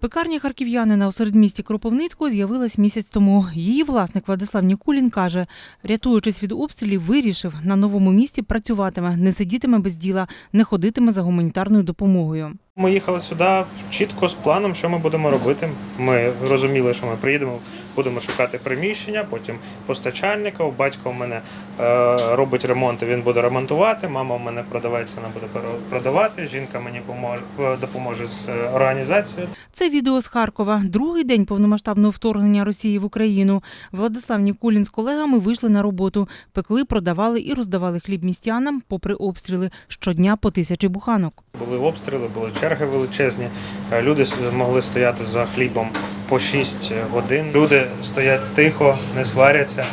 Пекарня харків'янина у середмісті Кропивницького з'явилась місяць тому. Її власник Владислав Нікулін каже, рятуючись від обстрілів, вирішив на новому місці працюватиме, не сидітиме без діла, не ходитиме за гуманітарною допомогою. Ми їхали сюди чітко з планом, що ми будемо робити. Ми розуміли, що ми приїдемо, будемо шукати приміщення, потім постачальника. У батька у мене е, робить ремонт, він буде ремонтувати. Мама у мене продавець, вона буде продавати. Жінка мені поможе, допоможе з е, організацією. Це відео з Харкова. Другий день повномасштабного вторгнення Росії в Україну. Владислав Нікулін з колегами вийшли на роботу, пекли, продавали і роздавали хліб містянам, попри обстріли щодня по тисячі буханок. Були обстріли, були черги величезні. Е, Люди могли стояти за хлібом по 6 годин. Люди стоять тихо, не сваряться.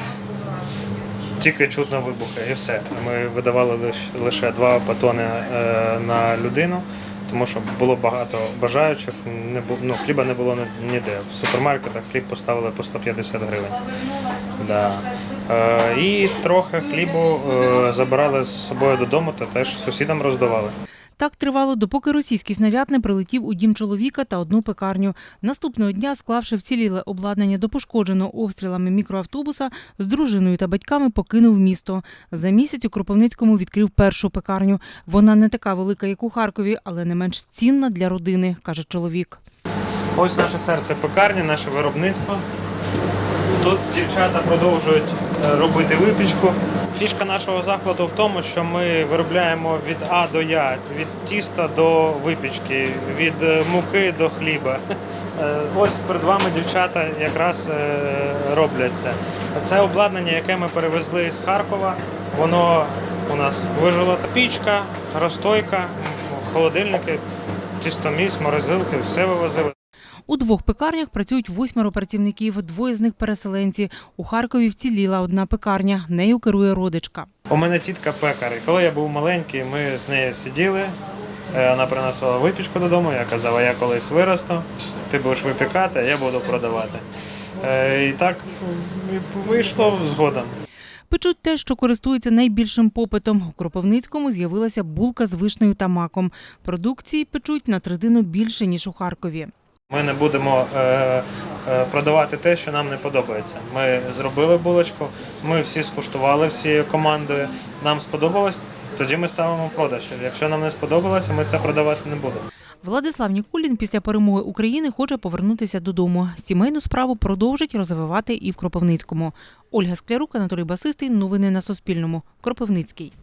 Тільки чутно вибухи і все. Ми видавали лише, два батони е, на людину, тому що було багато бажаючих. Не бу- ну, хліба не було ніде. В супермаркетах хліб поставили по 150 гривень. Да. Е, і трохи хлібу забирали з собою додому та теж сусідам роздавали. Так тривало, допоки російський снаряд не прилетів у дім чоловіка та одну пекарню. Наступного дня, склавши вціліле обладнання до пошкодженого обстрілами мікроавтобуса, з дружиною та батьками покинув місто. За місяць у Кропивницькому відкрив першу пекарню. Вона не така велика, як у Харкові, але не менш цінна для родини, каже чоловік. Ось наше серце пекарні, наше виробництво. Тут дівчата продовжують е, робити випічку. Фішка нашого закладу в тому, що ми виробляємо від А до Я, від тіста до випічки, від е, муки до хліба. Е, Ось перед вами дівчата якраз роблять це. Це обладнання, яке ми перевезли з Харкова. Воно у нас вижило пічка, розстойка, холодильники, тістоміс, морозилки, все вивозили. У двох пекарнях працюють восьмеро працівників, двоє з них переселенці. У Харкові вціліла одна пекарня. Нею керує родичка. У мене тітка пекар. І коли я був маленький, ми з нею сиділи. Е, Вона приносила випічку додому. Я казав, я колись виросту, ти будеш випікати, а я буду продавати. Е, І так вийшло згодом. Печуть те, що користується найбільшим попитом. У Кропивницькому з'явилася булка з вишнею та маком. Продукції печуть на третину більше, ніж у Харкові. Ми не будемо е, е, продавати те, що нам не подобається. Ми зробили булочку, ми всі скуштували всією командою. Нам сподобалось, тоді ми ставимо продаж. Якщо нам не сподобалося, ми це продавати не будемо. Владислав Нікулін після перемоги України хоче повернутися додому. Сімейну справу продовжить розвивати і в Кропивницькому. Ольга Склярук, Анатолій Басистий. Новини на Суспільному. Кропивницький.